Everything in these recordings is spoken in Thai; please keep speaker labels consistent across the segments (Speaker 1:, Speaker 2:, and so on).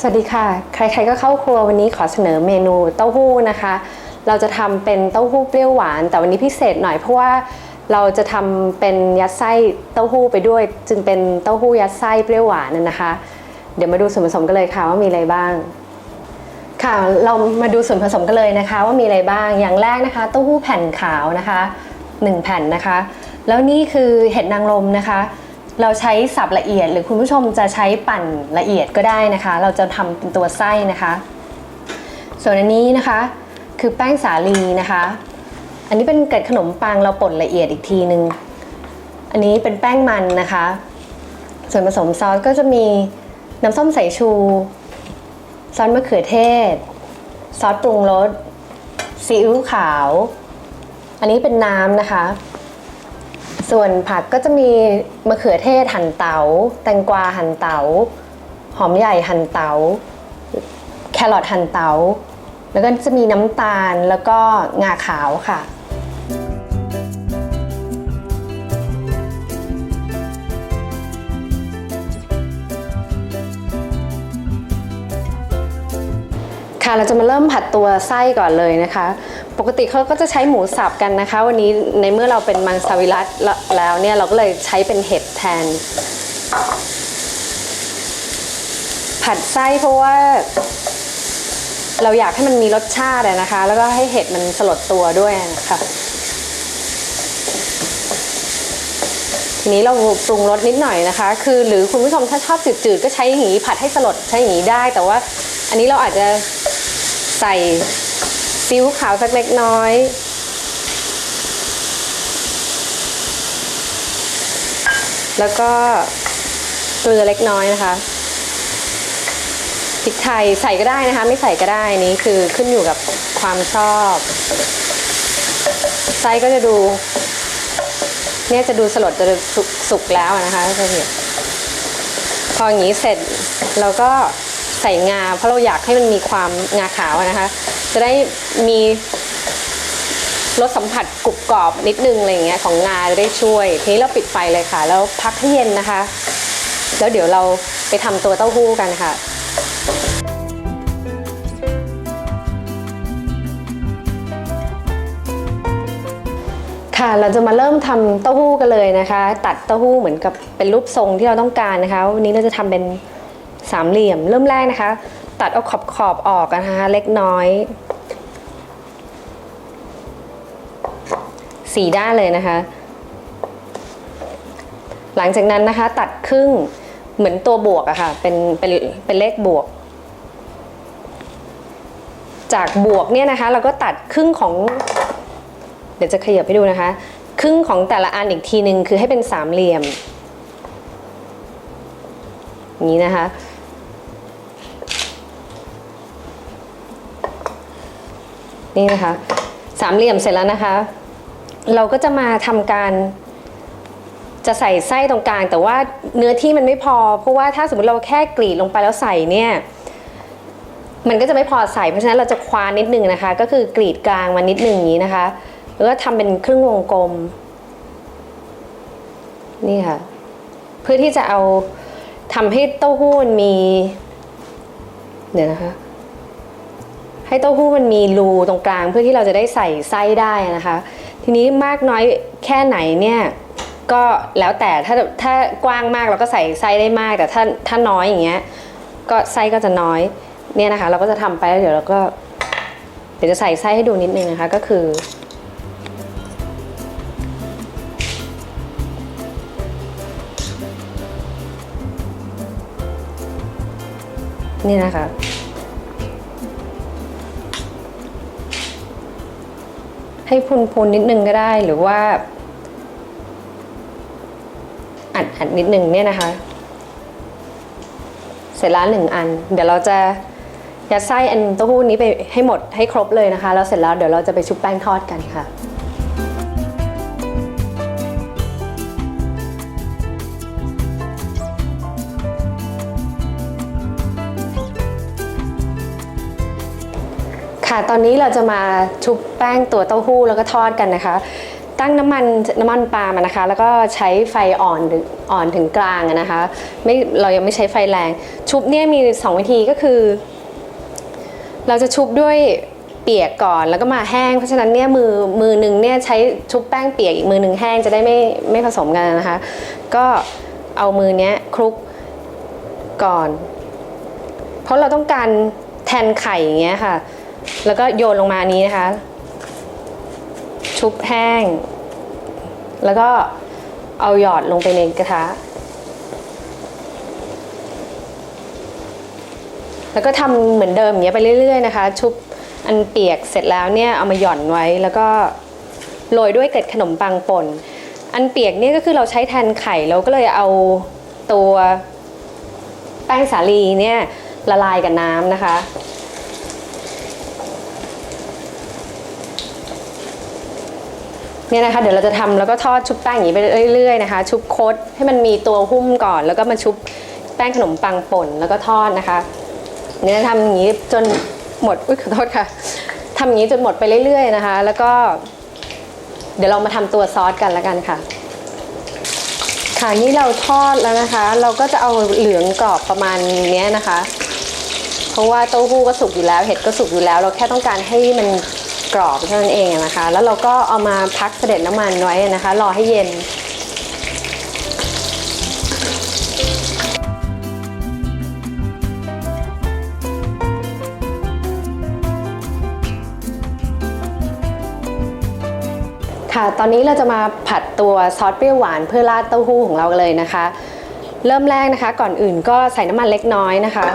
Speaker 1: สวัสดีค่ะ ใครๆก็เข้าครัววันนี้ขอเสนอเมนูเต้าหู้นะคะ เราจะทำเป็นเต้าหู้เปรี้ยวหวาน แต่วันนี้พิเศษหน่อยเพราะว่าเราจะทำเป็นยัดไส้เต้าหู้ไปด้วย จึงเป็นเต้าหู้ยัดไส้เปรี้ยวหวานน่ะนะคะ เดี๋ยวมาดูส่วนผสมกันเลยค่ะว่ามีอะไรบ้าง ค่ะเรามาดูส่วนผสมกันเลยนะคะ ว่ามีอะไรบ้างอย่างแรกนะคะ เต้าหู้แผ่นขาวนะคะ 1 แผ่นนะคะ แล้วนี่คือเห็ดนางรมนะคะ เราใช้สับละเอียด หรือคุณผู้ชมจะใช้ปั่นละเอียดก็ได้นะคะ เราจะทำเป็นตัวไส้นะคะ ส่วนอันนี้นะคะคือแป้งสาลีนะคะ อันนี้เป็นเกล็ดขนมปังเราป่นละเอียดอีกทีหนึ่งอันนี้เป็นแป้งมันนะคะ ส่วนผสมซอสก็จะมีน้ำส้มสายชู ซอสมะเขือเทศ ซอสปรุงรสซีอิ๊วขาว อันนี้เป็นน้ำนะคะ ส่วนผักก็จะมีมะเขือเทศหั่นเตา๋า แตงกวาหั่นเตา๋า หอมใหญ่หั่นเตา๋า แครอทหั่นเตา๋า แล้วก็จะมีน้ำตาลแล้วก็งาขาวค่ะ ค่ะเราจะมาเริ่มผัดตัวไส้ก่อนเลยนะคะ ปกติเขาก็จะใช้หมูสับกันนะคะ วันนี้ในเมื่อเราเป็นมังสวิรัตแล้วเนี่ยเราก็เลยใช้เป็นเห็ดแทน ผัดไส้เพราะว่า เราอยากให้มันมีรสชาติอะนะคะ แล้วก็ให้เห็ดมันสลดตัวด้วยนะคะทีนี้เราปรุงรสนิดหน่อยนะคะ คือหรือคุณผู้ชมถ้าชอบจืดๆก็ใช้อย่างนี้ผัดให้สลดใช้อย่างนี้ได้แต่ว่าอันนี้เราอาจจะ ใส่ซีอิ๊วขาวสักเล็กน้อย แล้วก็เกลือเล็กน้อยนะคะพริกไทยใส่ก็ได้นะคะ ไม่ใส่ก็ได้นี้คือขึ้นอยู่กับความชอบไส้ก็จะดู เนี่ยจะดูสลดจะสุกสุกแล้วนะคะจะเห็นพออย่างนี้เสร็จเราก็ ส่งา เพราะเราอยากให้มันมีความงาขาวนะคะ จะได้มีรสสัมผัสกรุบกรอบนิดนึงอะไรอย่างเงี้ยของงาจะได้ช่วย ทีนี้เราปิดไฟเลยค่ะ แล้วพักให้เย็นนะคะ แล้วเดี๋ยวเราไปทำตัวเต้าหู้กันค่ะค่ะเราจะมาเริ่มทำเต้าหู้กันเลยนะคะ ตัดเต้าหู้เหมือนกับเป็นรูปทรงที่เราต้องการนะคะ วันนี้เราจะทำเป็น สามเหลี่ยม เริ่มแรกนะคะ ตัดเอาขอบขอบๆออกนะคะ เล็กน้อยสี่ด้านเลยนะคะ หลังจากนั้นนะคะตัดครึ่งเหมือนตัวบวกอะค่ะเป็นเป็นเป็นเลขบวก จากบวกเนี่ยนะคะ เราก็ตัดครึ่งของ เดี๋ยวจะขยับให้ดูนะคะ ครึ่งของแต่ละอันอีกทีหนึ่งคือให้เป็นสามเหลี่ยมนี้นะคะ นี่นะคะ สามเหลี่ยมเสร็จแล้วนะคะ เราก็จะมาทำการจะใส่ไส้ตรงกลาง แต่ว่าเนื้อที่มันไม่พอ เพราะว่าถ้าสมมติเราแค่กรีดลงไปแล้วใส่เนี่ยมันก็จะไม่พอใส่เพราะฉะนั้นเราจะควานนิดนึงนะคะ ก็คือกรีดกลางมานิดนึงอย่างนี้นะคะ แล้วก็ทำเป็นครึ่งวงกลม นี่ค่ะ เพื่อที่จะเอาทำให้เต้าหู้มันมี เดี๋ยวนะคะ ให้เต้าหู้มันมีรูตรงกลางเพื่อที่เราจะได้ใส่ไส้ได้นะคะ ทีนี้มากน้อยแค่ไหนเนี่ยก็แล้วแต่ถ้าถ้ากว้างมากเราก็ใส่ไส้ได้มาก แต่ถ้าถ้าน้อยอย่างเงี้ยก็ไส้ก็จะน้อยเนี่ยนะคะ เราก็จะทำไปแล้วเดี๋ยวเราก็เดี๋ยวจะใส่ไส้ให้ดูนิดนึงนะคะก็คือ นี่นะคะ ให้พุนพุนนิดนึงก็ได้หรือว่า อัดอัดนิดนึงเนี่ยนะคะ เสร็จแล้วหนึ่งอัน เดี๋ยวเราจะยัดไส้อันเต้าหู้นี้ไปให้หมดให้ครบเลยนะคะ แล้วเสร็จแล้วเดี๋ยวเราจะไปชุบแป้งทอดกันค่ะ ตอนนี้เราจะมาชุบแป้งตัวเต้าหู้แล้วก็ทอดกันนะคะ ตั้งน้ำมันน้ำมันปาล์มอะนะคะ แล้วก็ใช้ไฟอ่อนถึงอ่อนถึงกลางนะคะไม่เรายังไม่ใช้ไฟแรง ชุบเนี่ยมี 2 วิธีก็คือ เราจะชุบด้วยเปียกก่อนแล้วก็มาแห้ง เพราะฉะนั้นเนี่ยมือมือหนึ่งเนี่ยใช้ชุบแป้งเปียกอีกมือหนึ่งแห้งจะได้ไม่ไม่ผสมกันนะคะ ก็เอามือเนี้ยคลุกก่อน เพราะเราต้องการแทนไข่อย่างเงี้ยค่ะ แล้วก็โยนลงมานี้นะคะ ชุบแห้ง แล้วก็เอาหยอดลงไปในกระทะ แล้วก็ทำเหมือนเดิมอย่างเงี้ยไปเรื่อยๆนะคะ ชุบอันเปียกเสร็จแล้วเนี่ยเอามาหย่อนไว้แล้วก็โรยด้วยเกล็ดขนมปังป่น อันเปียกเนี่ยก็คือเราใช้แทนไข่เราก็เลยเอาตัวแป้งสาลีเนี่ยละลายกับน้ำนะคะ เนี่ยนะคะเดี๋ยวเราจะทำแล้วก็ทอดชุบแป้งอย่างนี้ไปเรื่อยๆนะคะ ชุบโคตให้มันมีตัวหุ้มก่อน แล้วก็มาชุบแป้งขนมปังป่นแล้วก็ทอดนะคะเนี่ยทำอย่างนี้จนหมดอุ้ยขอโทษค่ะทำอย่างนี้จนหมดไปเรื่อยๆนะคะ แล้วก็ เดี๋ยวเรามาทำตัวซอสกันแล้วกันค่ะ ค่ะนี่เราทอดแล้วนะคะ เราก็จะเอาเหลืองกรอบประมาณนี้นะคะ เพราะว่าเต้าหู้ก็สุกอยู่แล้ว เห็ดก็สุกอยู่แล้ว เราแค่ต้องการให้มัน รอบเท่านั้นเองนะคะ แล้วเราก็เอามาพักเสด็จน้ำมันไว้นะคะ รอให้เย็นค่ะตอนนี้เราจะมาผัดตัวซอสเปรี้ยวหวานเพื่อราดเต้าหู้ของเราเลยนะคะ เริ่มแรกนะคะ ก่อนอื่นก็ใส่น้ำมันเล็กน้อยนะคะ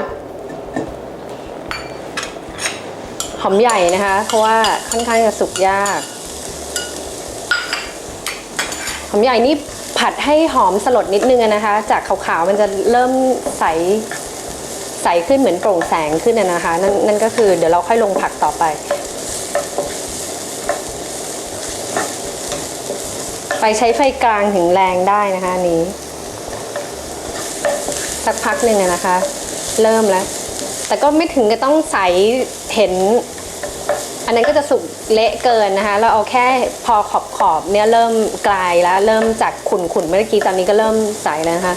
Speaker 1: หอมใหญ่นะคะ เพราะว่าค่อนข้างจะสุกยาก หอมใหญ่นี่ผัดให้หอมสลดนิดนึงนะคะ จากขาวๆมันจะเริ่มใสใสขึ้นเหมือนโปร่งแสงขึ้นนะคะนั่นนั่นก็คือเดี๋ยวเราค่อยลงผักต่อไปไฟใช้ไฟกลางถึงแรงได้นะคะนี้ สักพักหนึ่งนะคะ เริ่มแล้ว แต่ก็ไม่ถึงกับต้องใส เห็น อันนั้นก็จะสุกเละเกินนะคะ เราเอาแค่พอขอบขอบเนี่ยเริ่มกลายแล้ว เริ่มจากขุ่นขุนเมื่อกี้ตอนนี้ก็เริ่มใสแล้วนะคะ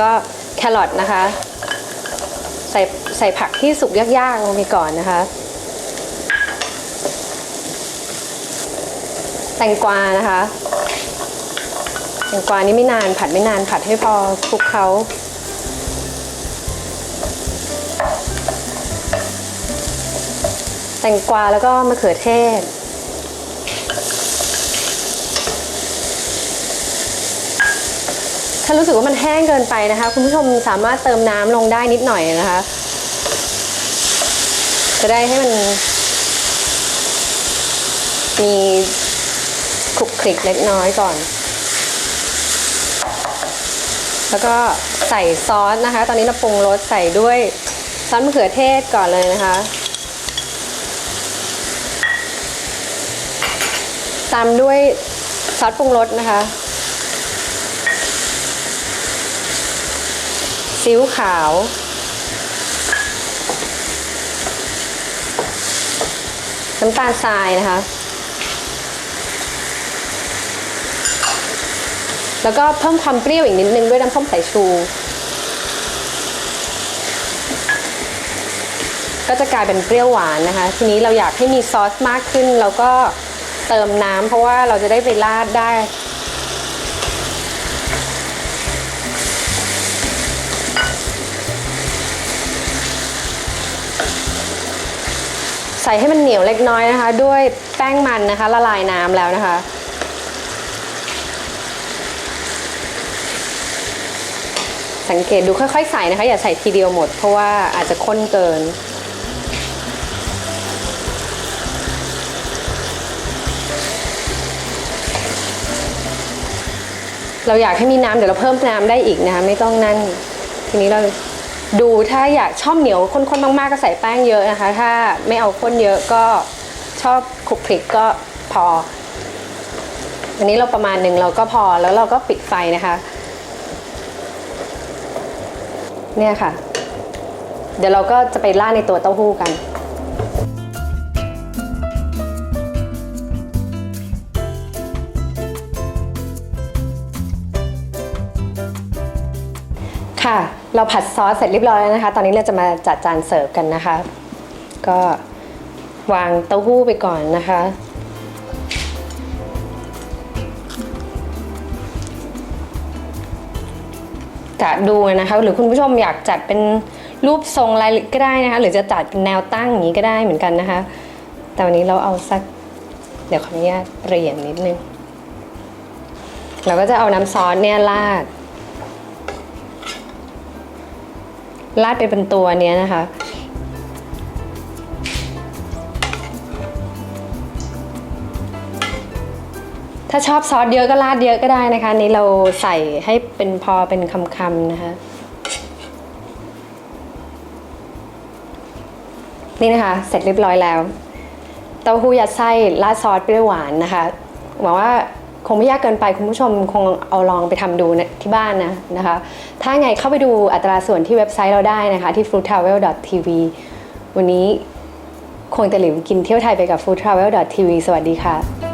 Speaker 1: ก็แครอทนะคะ ใส่ใส่ผักที่สุกยากๆลงไปก่อนนะคะแตงกวานะคะแตงกวานี่ไม่นานผัดไม่นานผัดให้พอคลุกเขา แตงกวาแล้วก็มะเขือเทศ ถ้ารู้สึกว่ามันแห้งเกินไปนะคะ คุณผู้ชมสามารถเติมน้ำลงได้นิดหน่อยนะคะ จะได้ให้มัน มีคลุกคลิกเล็กน้อยก่อน แล้วก็ใส่ซอสนะคะ ตอนนี้เราปรุงรสใส่ด้วยซอสมะเขือเทศก่อนเลยนะคะ ตามด้วยซอสปรุงรสนะคะซีอิ๊วขาว น้ำตาลทรายนะคะ แล้วก็เพิ่มความเปรี้ยวอีกนิดนึงด้วยน้ำส้มสายชู ก็จะกลายเป็นเปรี้ยวหวานนะคะ ทีนี้เราอยากให้มีซอสมากขึ้น เราก็ เติมน้ำเพราะว่าเราจะได้ไปราดได้ ใส่ให้มันเหนียวเล็กน้อยนะคะ ด้วยแป้งมันนะคะ ละลายน้ำแล้วนะคะสังเกตดูค่อยๆใส่นะคะ อย่าใส่ทีเดียวหมด เพราะว่าอาจจะข้นเกิน เราอยากให้มีน้ำเดี๋ยวเราเพิ่มน้ำได้อีกนะคะไม่ต้องนั่นทีนี้เราดูถ้าอยากชอบเหนียวข้นๆมากๆก็ใส่แป้งเยอะนะคะ ถ้าไม่เอาข้นเยอะก็ชอบคลุกคลิกก็พอ อันนี้เราประมาณหนึ่งเราก็พอแล้วเราก็ปิดไฟนะคะ เนี่ยค่ะ เดี๋ยวเราก็จะไปราในตัวเต้าหู้กัน ค่ะ เราผัดซอสเสร็จเรียบร้อยแล้วนะคะ ตอนนี้เราจะมาจัดจานเสิร์ฟกันนะคะ ก็วางเต้าหู้ไปก่อนนะคะกะดูนะคะ หรือคุณผู้ชมอยากจัดเป็นรูปทรงอะไรก็ได้นะคะ หรือจะจัดแนวตั้งอย่างนี้ก็ได้เหมือนกันนะคะ แต่วันนี้เราเอาสัก เดี๋ยวขออนุญาตเปลี่ยนนิดนึง เราก็จะเอาน้ำซอสเนี่ยราด ราดไปเป็นตัวเนี้ยนะคะ ถ้าชอบซอสเยอะก็ราดเยอะก็ได้นะคะนนี้เราใส่ให้เป็นพอเป็นคำๆนะคะนี่นะคะ เสร็จเรียบร้อยแล้ว เต้าหู้ยัดไส้ราดซอสเปรี้ยวหวานนะคะ หวังว่า คงไม่ยากเกินไปคุณผู้ชมคงเอาลองไปทำดูนะที่บ้านนะนะคะ ถ้าไงเข้าไปดูอัตราส่วนที่เว็บไซต์เราได้นะคะที่ foodtravel.tv วันนี้คงจะหลิวกินเที่ยวไทยไปกับ foodtravel.tv สวัสดีค่ะ